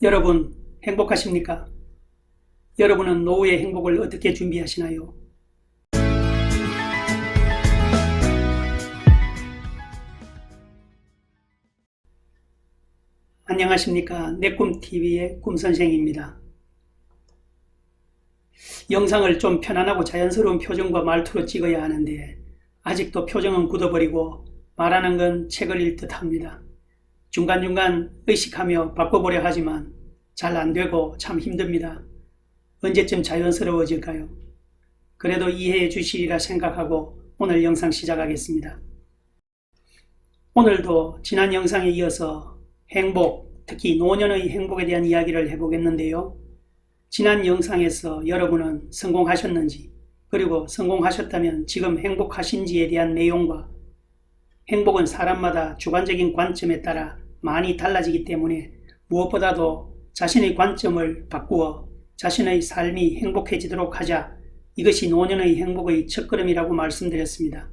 여러분 행복하십니까? 여러분은 노후의 행복을 어떻게 준비하시나요? 안녕하십니까? 내 꿈TV의 꿈선생입니다. 영상을 좀 편안하고 자연스러운 표정과 말투로 찍어야 하는데 아직도 표정은 굳어버리고 말하는 건 책을 읽듯 합니다. 중간중간 의식하며 바꿔보려 하지만 잘 안되고 참 힘듭니다. 언제쯤 자연스러워질까요? 그래도 이해해 주시리라 생각하고 오늘 영상 시작하겠습니다. 오늘도 지난 영상에 이어서 행복, 특히 노년의 행복에 대한 이야기를 해보겠는데요. 지난 영상에서 여러분은 성공하셨는지, 그리고 성공하셨다면 지금 행복하신지에 대한 내용과 행복은 사람마다 주관적인 관점에 따라 많이 달라지기 때문에 무엇보다도 자신의 관점을 바꾸어 자신의 삶이 행복해지도록 하자 이것이 노년의 행복의 첫걸음이라고 말씀드렸습니다.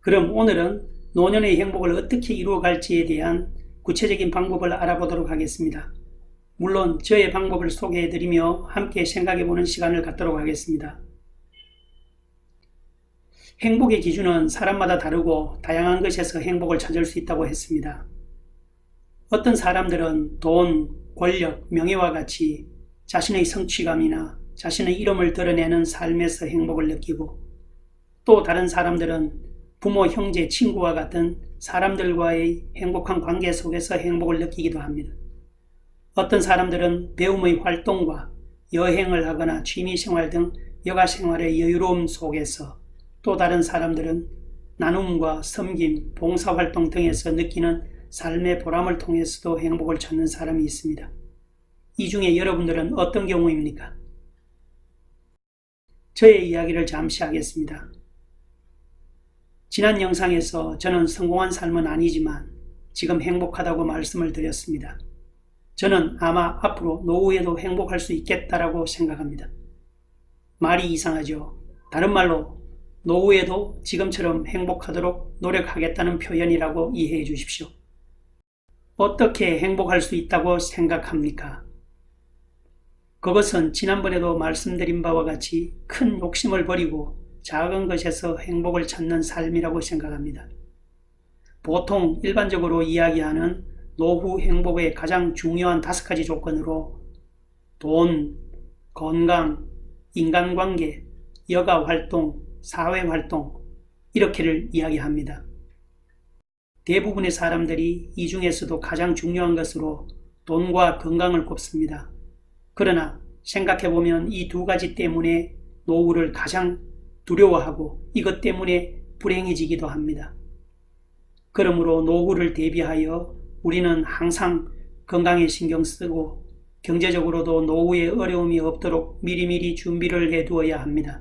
그럼 오늘은 노년의 행복을 어떻게 이루어갈지에 대한 구체적인 방법을 알아보도록 하겠습니다. 물론 저의 방법을 소개해드리며 함께 생각해보는 시간을 갖도록 하겠습니다. 행복의 기준은 사람마다 다르고 다양한 것에서 행복을 찾을 수 있다고 했습니다. 어떤 사람들은 돈, 권력, 명예와 같이 자신의 성취감이나 자신의 이름을 드러내는 삶에서 행복을 느끼고 또 다른 사람들은 부모, 형제, 친구와 같은 사람들과의 행복한 관계 속에서 행복을 느끼기도 합니다. 어떤 사람들은 배움의 활동과 여행을 하거나 취미 생활 등 여가 생활의 여유로움 속에서 또 다른 사람들은 나눔과 섬김, 봉사활동 등에서 느끼는 삶의 보람을 통해서도 행복을 찾는 사람이 있습니다. 이 중에 여러분들은 어떤 경우입니까? 저의 이야기를 잠시 하겠습니다. 지난 영상에서 저는 성공한 삶은 아니지만 지금 행복하다고 말씀을 드렸습니다. 저는 아마 앞으로 노후에도 행복할 수 있겠다라고 생각합니다. 말이 이상하죠. 다른 말로 노후에도 지금처럼 행복하도록 노력하겠다는 표현이라고 이해해 주십시오. 어떻게 행복할 수 있다고 생각합니까? 그것은 지난번에도 말씀드린 바와 같이 큰 욕심을 버리고 작은 것에서 행복을 찾는 삶이라고 생각합니다. 보통 일반적으로 이야기하는 노후 행복의 가장 중요한 다섯 가지 조건으로 돈, 건강, 인간관계, 여가 활동, 사회 활동 이렇게를 이야기합니다. 대부분의 사람들이 이 중에서도 가장 중요한 것으로 돈과 건강을 꼽습니다. 그러나 생각해보면 이 두 가지 때문에 노후를 가장 두려워하고 이것 때문에 불행해지기도 합니다. 그러므로 노후를 대비하여 우리는 항상 건강에 신경 쓰고 경제적으로도 노후에 어려움이 없도록 미리미리 준비를 해 두어야 합니다.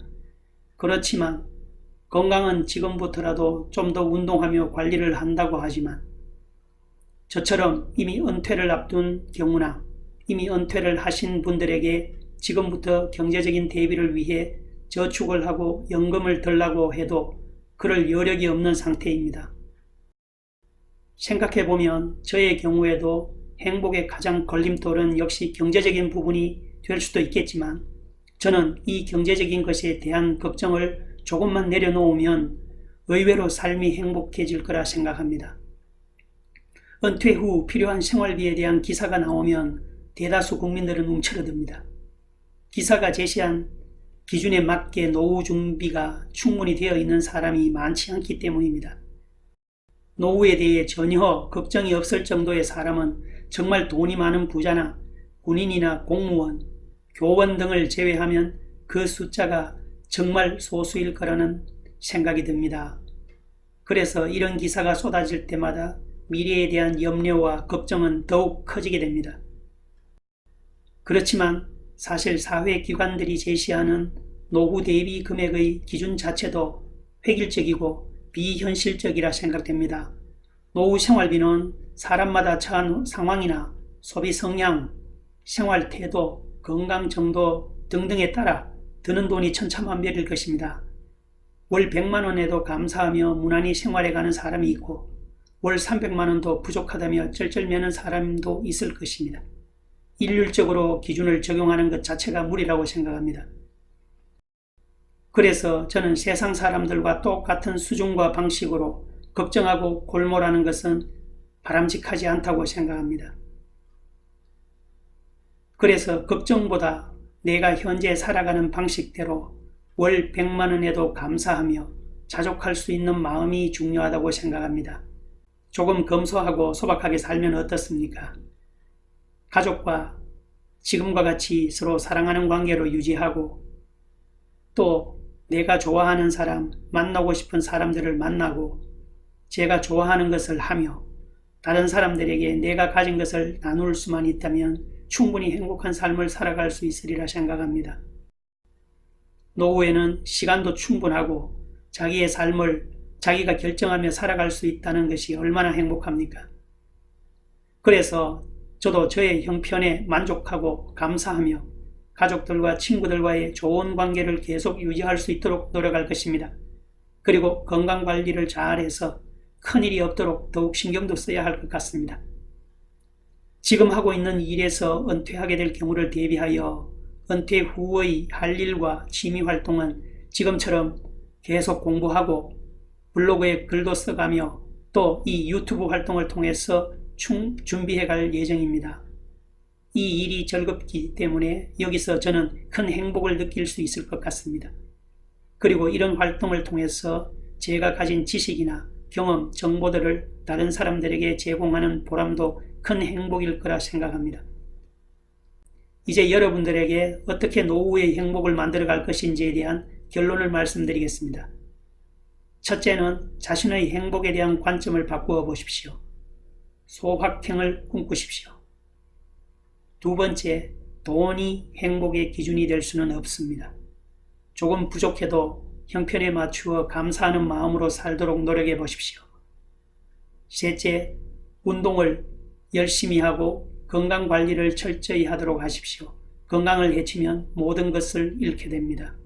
그렇지만 건강은 지금부터라도 좀 더 운동하며 관리를 한다고 하지만 저처럼 이미 은퇴를 앞둔 경우나 이미 은퇴를 하신 분들에게 지금부터 경제적인 대비를 위해 저축을 하고 연금을 들라고 해도 그럴 여력이 없는 상태입니다. 생각해보면 저의 경우에도 행복의 가장 걸림돌은 역시 경제적인 부분이 될 수도 있겠지만 저는 이 경제적인 것에 대한 걱정을 조금만 내려놓으면 의외로 삶이 행복해질 거라 생각합니다. 은퇴 후 필요한 생활비에 대한 기사가 나오면 대다수 국민들은 움츠러듭니다. 기사가 제시한 기준에 맞게 노후 준비가 충분히 되어 있는 사람이 많지 않기 때문입니다. 노후에 대해 전혀 걱정이 없을 정도의 사람은 정말 돈이 많은 부자나 군인이나 공무원, 교원 등을 제외하면 그 숫자가 정말 소수일 거라는 생각이 듭니다. 그래서 이런 기사가 쏟아질 때마다 미래에 대한 염려와 걱정은 더욱 커지게 됩니다. 그렇지만 사실 사회기관들이 제시하는 노후 대비 금액의 기준 자체도 획일적이고 비현실적이라 생각됩니다. 노후 생활비는 사람마다 처한 상황이나 소비 성향, 생활 태도, 건강 정도 등등에 따라 드는 돈이 천차만별일 것입니다. 월 100만 원에도 감사하며 무난히 생활해 가는 사람이 있고 월 300만 원도 부족하다며 쩔쩔매는 사람도 있을 것입니다. 일률적으로 기준을 적용하는 것 자체가 무리라고 생각합니다. 그래서 저는 세상 사람들과 똑같은 수준과 방식으로 걱정하고 골몰하는 것은 바람직하지 않다고 생각합니다. 그래서 걱정보다 내가 현재 살아가는 방식대로 월 100만 원에도 감사하며 자족할 수 있는 마음이 중요하다고 생각합니다. 조금 검소하고 소박하게 살면 어떻습니까? 가족과 지금과 같이 서로 사랑하는 관계로 유지하고 또 내가 좋아하는 사람, 만나고 싶은 사람들을 만나고 제가 좋아하는 것을 하며 다른 사람들에게 내가 가진 것을 나눌 수만 있다면 충분히 행복한 삶을 살아갈 수 있으리라 생각합니다. 노후에는 시간도 충분하고 자기의 삶을 자기가 결정하며 살아갈 수 있다는 것이 얼마나 행복합니까? 그래서 저도 저의 형편에 만족하고 감사하며 가족들과 친구들과의 좋은 관계를 계속 유지할 수 있도록 노력할 것입니다. 그리고 건강 관리를 잘해서 큰일이 없도록 더욱 신경도 써야 할 것 같습니다. 지금 하고 있는 일에서 은퇴하게 될 경우를 대비하여 은퇴 후의 할 일과 취미 활동은 지금처럼 계속 공부하고 블로그에 글도 써가며 또 이 유튜브 활동을 통해서 충 준비해 갈 예정입니다. 이 일이 즐겁기 때문에 여기서 저는 큰 행복을 느낄 수 있을 것 같습니다. 그리고 이런 활동을 통해서 제가 가진 지식이나 경험, 정보들을 다른 사람들에게 제공하는 보람도 큰 행복일 거라 생각합니다. 이제 여러분들에게 어떻게 노후의 행복을 만들어 갈 것인지에 대한 결론을 말씀드리겠습니다. 첫째는 자신의 행복에 대한 관점을 바꾸어 보십시오. 소확행을 꿈꾸십시오. 두 번째, 돈이 행복의 기준이 될 수는 없습니다. 조금 부족해도 형편에 맞추어 감사하는 마음으로 살도록 노력해 보십시오. 셋째, 운동을 열심히 하고 건강 관리를 철저히 하도록 하십시오. 건강을 해치면 모든 것을 잃게 됩니다.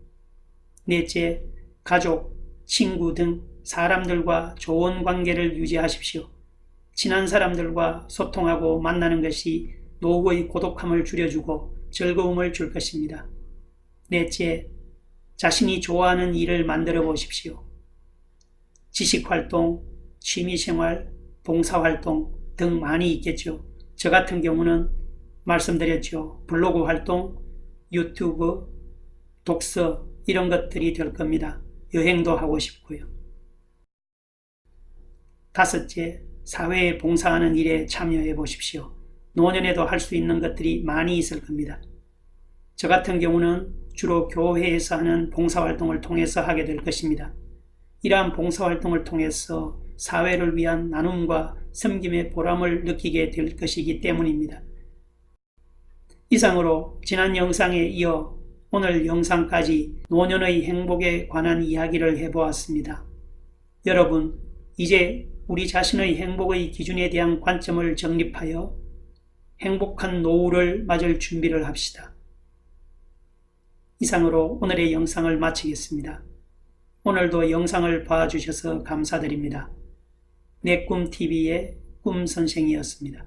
넷째, 가족, 친구 등 사람들과 좋은 관계를 유지하십시오. 친한 사람들과 소통하고 만나는 것이 노후의 고독함을 줄여주고 즐거움을 줄 것입니다. 넷째, 자신이 좋아하는 일을 만들어 보십시오. 지식 활동, 취미 생활, 봉사 활동 등 많이 있겠죠. 저 같은 경우는 말씀드렸죠. 블로그 활동, 유튜브, 독서 이런 것들이 될 겁니다. 여행도 하고 싶고요. 다섯째, 사회에 봉사하는 일에 참여해 보십시오. 노년에도 할 수 있는 것들이 많이 있을 겁니다. 저 같은 경우는 주로 교회에서 하는 봉사활동을 통해서 하게 될 것입니다. 이러한 봉사활동을 통해서 사회를 위한 나눔과 섬김의 보람을 느끼게 될 것이기 때문입니다. 이상으로 지난 영상에 이어 오늘 영상까지 노년의 행복에 관한 이야기를 해보았습니다. 여러분, 이제 우리 자신의 행복의 기준에 대한 관점을 정립하여 행복한 노후를 맞을 준비를 합시다. 이상으로 오늘의 영상을 마치겠습니다. 오늘도 영상을 봐주셔서 감사드립니다. 내 꿈TV의 꿈선생이었습니다.